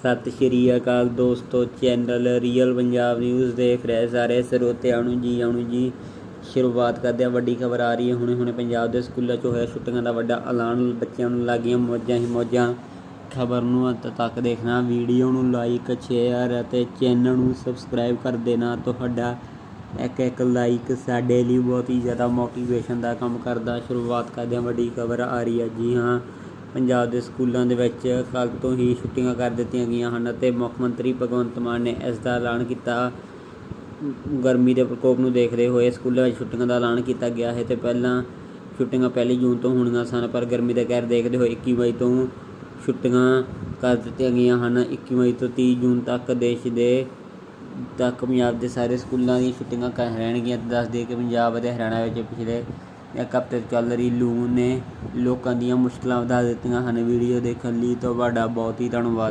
ਸਤਿ ਸ਼੍ਰੀ ਅਕਾਲ ਦੋਸਤੋ, channel real Punjab news ਦੇਖ ਰਹੇ ਸਾਰੇ ਸਰੋਤਿਆਂ ਨੂੰ ਜੀ, ਆਉਣ ਜੀ। ਸ਼ੁਰੂਆਤ ਕਰਦੇ ਹਾਂ, ਵੱਡੀ ਖਬਰ ਆ ਰਹੀ ਹੈ। ਹੁਣੇ ਹੁਣੇ ਪੰਜਾਬ ਦੇ ਸਕੂਲਾਂ 'ਚ ਹੋਇਆ ਛੁੱਟੀਆਂ ਦਾ ਵੱਡਾ ਐਲਾਨ, ਬੱਚਿਆਂ ਨੂੰ ਲੱਗੀਆਂ ਮੌਜਾਂ ਹੀ ਮੌਜਾਂ। ਖਬਰ ਨੂੰ ਅੰਤ ਤੱਕ ਦੇਖਣਾ, ਵੀਡੀਓ ਨੂੰ ਲਾਈਕ ਸ਼ੇਅਰ ਅਤੇ ਚੈਨਲ ਨੂੰ ਸਬਸਕ੍ਰਾਈਬ ਕਰ ਦੇਣਾ। ਤੁਹਾਡਾ ਇੱਕ ਇੱਕ ਲਾਈਕ ਸਾਡੇ ਲਈ ਬਹੁਤ ਹੀ ਜ਼ਿਆਦਾ ਮੋਟੀਵੇਸ਼ਨ ਦਾ ਕੰਮ ਕਰਦਾ। ਸ਼ੁਰੂਆਤ ਕਰਦੇ ਹਾਂ, ਵੱਡੀ ਖਬਰ ਆ ਰਹੀ ਹੈ। ਜੀ ਹਾਂ ਪੰਜਾਬ ਦੇ ਸਕੂਲਾਂ ਦੇ ਵਿੱਚ ਕੱਲ੍ਹ ਤੋਂ ਹੀ ਛੁੱਟੀਆਂ ਕਰ ਦਿੱਤੀਆਂ ਗਈਆਂ ਹਨ ਅਤੇ ਮੁੱਖ ਮੰਤਰੀ ਭਗਵੰਤ ਮਾਨ ਨੇ ਇਸ ਦਾ ਐਲਾਨ ਕੀਤਾ। ਗਰਮੀ ਦੇ ਪ੍ਰਕੋਪ ਨੂੰ ਦੇਖਦੇ ਹੋਏ ਸਕੂਲਾਂ ਵਿੱਚ ਛੁੱਟੀਆਂ ਦਾ ਐਲਾਨ ਕੀਤਾ ਗਿਆ ਹੈ ਤੇ ਪਹਿਲਾਂ ਛੁੱਟੀਆਂ ਪਹਿਲੀ ਜੂਨ ਤੋਂ ਹੋਣੀਆਂ ਸਨ, ਪਰ ਗਰਮੀ ਦਾ ਕਹਿਰ ਦੇਖਦੇ ਹੋਏ 21 ਮਈ ਤੋਂ ਛੁੱਟੀਆਂ ਕਰ ਦਿੱਤੀਆਂ ਗਈਆਂ ਹਨ। 21 ਮਈ ਤੋਂ 30 ਜੂਨ ਤੱਕ ਦੇਸ਼ ਦੇ, ਤੱਕ ਪੰਜਾਬ ਦੇ ਸਾਰੇ ਸਕੂਲਾਂ ਦੀਆਂ ਛੁੱਟੀਆਂ ਕਰ ਰਹਿਣਗੀਆਂ। ਤੇ ਦੱਸ ਦਈਏ ਕਿ ਪੰਜਾਬ ਅਤੇ ਹਰਿਆਣਾ ਵਿੱਚ ਪਿਛਲੇ ਇੱਕ ਹਫ਼ਤੇ ਤੋਂ ਚੱਲ ਰਹੀ ਲੂ ਨੇ, ਲੋਕਾਂ ਦੀਆਂ ਮੁਸ਼ਕਲਾਂ ਵਧਾ ਦਿੱਤੀਆਂ ਹਨ, ਵੀਡੀਓ ਦੇਖਣ ਲਈ ਤੁਹਾਡਾ ਬਹੁਤ ਹੀ ਧੰਨਵਾਦ।